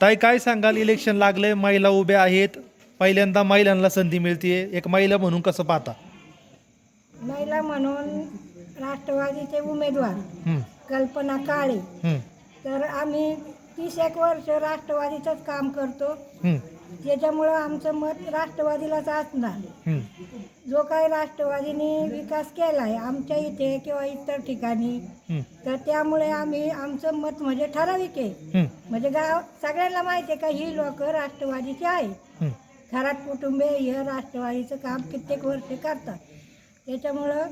ताई काय सांगाल? इलेक्शन लागले महिला उभ्या आहेत. पहिल्यांदा महिलांना संधी मिळते एक महिला म्हणून कसं पाहता? महिला म्हणून राष्ट्रवादीचे उमेदवार हं, कल्पना काळे. हं, तर आम्ही तीस एक वर्ष राष्ट्रवादीचंच काम करतो. हं, त्याच्यामुळं आमचं मत राष्ट्रवादीलाच असणार. जो काही राष्ट्रवादीने विकास केला आहे आमच्या इथे किंवा इतर ठिकाणी तर त्यामुळे आम्ही आमचं मत म्हणजे ठराविक आहे. म्हणजे गाव सगळ्यांना माहिती आहे का ही लोक राष्ट्रवादीची आहेत. हं. खरात कुटुंबे हे राष्ट्रवादीचं काम कित्येक वर्षे करतात. त्याच्यामुळं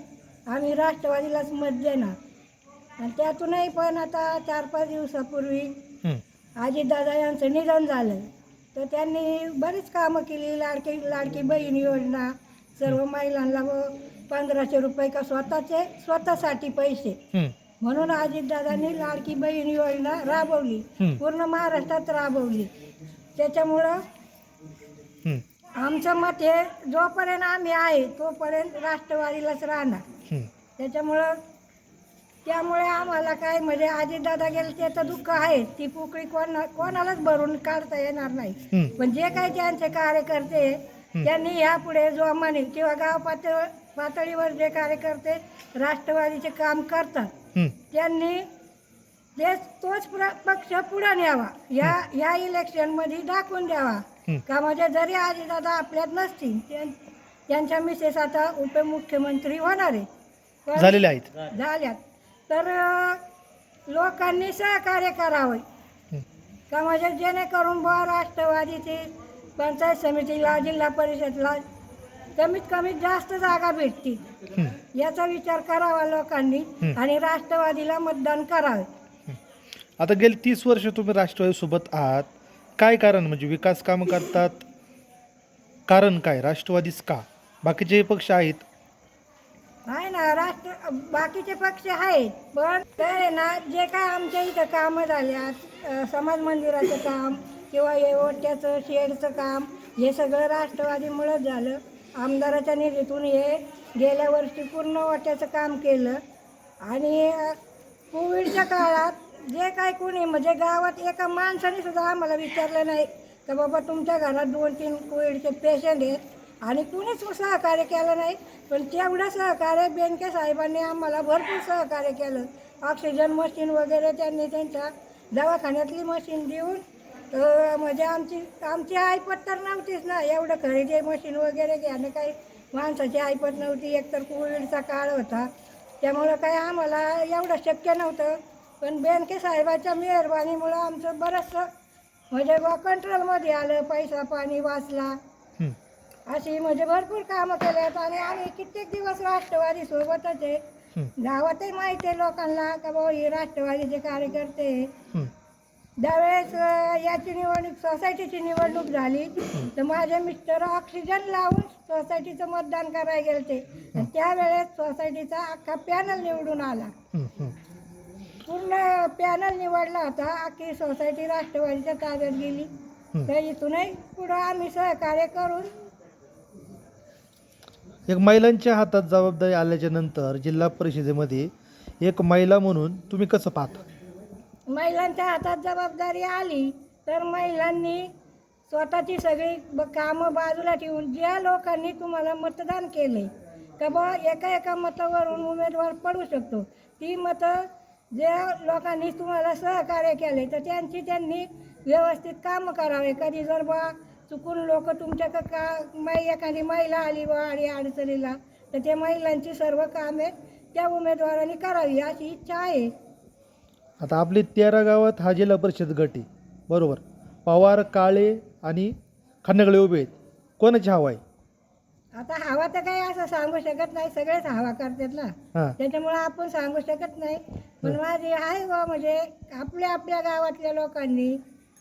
आम्ही राष्ट्रवादीलाच मत देणार. आणि त्यातूनही पण आता चार पाच दिवसापूर्वी हं, अजितदादा यांचं निधन झालं तर त्यांनी बरीच कामं केली लाडकी लाडकी बहीण योजना सर्व महिलांना व पंधराशे रुपये का स्वतःचे स्वतःसाठी पैसे. म्हणून अजितदादांनी लाडकी बहीण योजना राबवली. पूर्ण महाराष्ट्रात राबवली. त्याच्यामुळं आमचं मत हे जोपर्यंत आम्ही आहे तोपर्यंत राष्ट्रवादीलाच राहणार. त्याच्यामुळं त्यामुळे आम्हाला काय म्हणजे अजितदादा गेले त्याचं दुःख आहे. ती पोकळी कोण कोणालाच भरून काढता येणार नाही. पण जे काही त्यांचे कार्यकर्ते त्यांनी यापुढे जोमाने किंवा गाव पातळ पातळीवर जे कार्यकर्ते राष्ट्रवादीचे काम करतात. त्यांनी तोच प्र पक्ष पुढे न्यावा. या या इलेक्शनमध्ये दाखवून द्यावा. का म्हणजे जरी आजीदादा आपल्यात नसतील त्यां- त्यांच्या मिसेस आता उपमुख्यमंत्री होणार आहे. आहेत. झाल्यात. तर लोकांनी सहकार्य करावे. का म्हणजे जेणेकरून बुवा राष्ट्रवादीची पंचायत समितीला जिल्हा परिषदला कमीत कमी जास्त जागा भेटतील. याचा विचार करावा लोकांनी. आणि राष्ट्रवादीला मतदान करावे. आता गेली तीस वर्ष तुम्ही राष्ट्रवादीसोबत आहात. काय कारण? म्हणजे विकास कामं करतात. कारण काय? राष्ट्रवादीच का? बाकीचे पक्ष आहेत. आहे ना राष्ट्र बाकीचे पक्ष आहेत पण तर आहे ना जे काय आमच्या इथं कामं झाल्यात समाज मंदिराचं काम किंवा हे ओट्याचं शेडचं काम हे सगळं राष्ट्रवादीमुळंच झालं. आमदाराच्या निधीतून हे गेल्या वर्षी पूर्ण वाट्याचं काम केलं. आणि कोविडच्या काळात जे काय कोणी म्हणजे गावात एका माणसाने सुद्धा आम्हाला विचारलं नाही तर बाबा तुमच्या घरात दोन तीन कोविडचे पेशंट आहेत आणि कुणीच सहकार्य केलं नाही. पण तेवढं सहकार्य बेनके साहेबांनी आम्हाला भरपूर सहकार्य केलं. ऑक्सिजन मशीन वगैरे त्यांनी त्यांच्या दवाखान्यातली मशीन देऊन म्हणजे आमची आमची ऐपत तर नव्हतीच ना. एवढं खरेदी मशीन वगैरे घ्याने काही माणसाची ऐपत नव्हती. एकतर कोविडचा काळ होता. त्यामुळं काही आम्हाला एवढं शक्य नव्हतं. पण बेनके साहेबाच्या मेहरबानीमुळं आमचं बरंचसं म्हणजे बा कंट्रोलमध्ये आलं. पैसा पाणी वाचला. अशी म्हणजे भरपूर कामं केल्यात आणि आम्ही कित्येक दिवस राष्ट्रवादी सोबतच आहे. गावातही माहिती आहे लोकांना का भाऊ हे राष्ट्रवादीचे कार्यकर्ते अं, याची निवडणूक सोसायटीची निवडणूक झाली. तर माझे मिस्टर ऑक्सिजन लावून सोसायटीचं मतदान करायला गेलते. आणि त्यावेळेस सोसायटीचा अख्खा पॅनल निवडून आला. पूर्ण पॅनल निवडला होता. अख्खी सोसायटी राष्ट्रवादीच्या ताब्यात गेली. तर इथूनही पुढं आम्ही सहकार्य करून एक महिलांच्या हातात जबाबदारी आल्याच्यानंतर जिल्हा परिषदेमध्ये एक महिला म्हणून तुम्ही कसं पाहता? महिलांच्या हातात जबाबदारी आली तर महिलांनी स्वतःची सगळी ब कामं बाजूला ठेवून ज्या लोकांनी तुम्हाला मतदान केले का बा एका एका मतावरून उमेदवार पडू शकतो. ती मतं ज्या लोकांनी तुम्हाला सहकार्य केले तर त्यांची त्यांनी व्यवस्थित कामं करावे. कधी जर बा चुकून लोक तुमच्या का का मै एखादी महिला आली बा आणि अडचणीला तर त्या महिलांची सर्व कामे त्या उमेदवारांनी करावी अशी इच्छा आहे. आता आपले तेरा गावात हा जिल्हा परिषद गट आहे. बरोबर. पवार काळे आणि खंडगळे उभे आहेत. कोणाची हवा आहे? आता हवा तर काही असं सांगू शकत नाही. सगळेच हवा करतात ना. हां. त्याच्यामुळे आपण सांगू शकत नाही. पण माझी आहे बा म्हणजे आपल्या आपल्या गावातल्या लोकांनी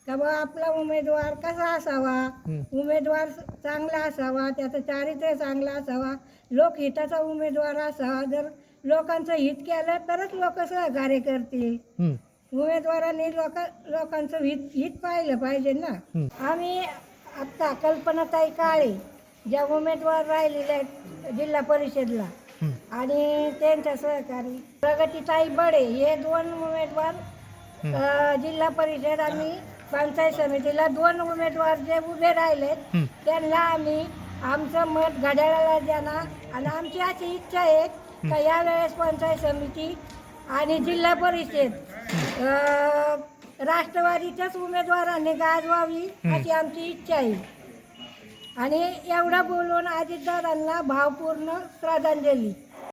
का बा आपला उमेदवार कसा असावा. उमेदवार चांगला असावा त्याचं चारित्र्य चांगलं असावा लोकहिताचा उमेदवार असावा जर लोकांचं हित केलं तरच लोक सहकार्य करतील उमेदवारांनी लोक लोकांचं हित हित पाहिलं पाहिजे ना. आम्ही आत्ता कल्पनाताई काळे ज्या उमेदवार राहिलेल्या आहेत जिल्हा परिषदला. आणि त्यांच्या सहकारी प्रगतीताई बडे हे दोन उमेदवार जिल्हा परिषद आम्ही पंचायत समितीला दोन उमेदवार जे उभे राहिलेत. त्यांना आम्ही आमचं मत घड्याळाला देणार आणि आमची अशी इच्छा आहे का यावेळेस पंचायत समिती आणि जिल्हा परिषद राष्ट्रवादीच्याच उमेदवारांनी गाजवावी अशी आमची इच्छा आहे. आणि एवढं बोलून अजितदादांना भावपूर्ण श्रद्धांजली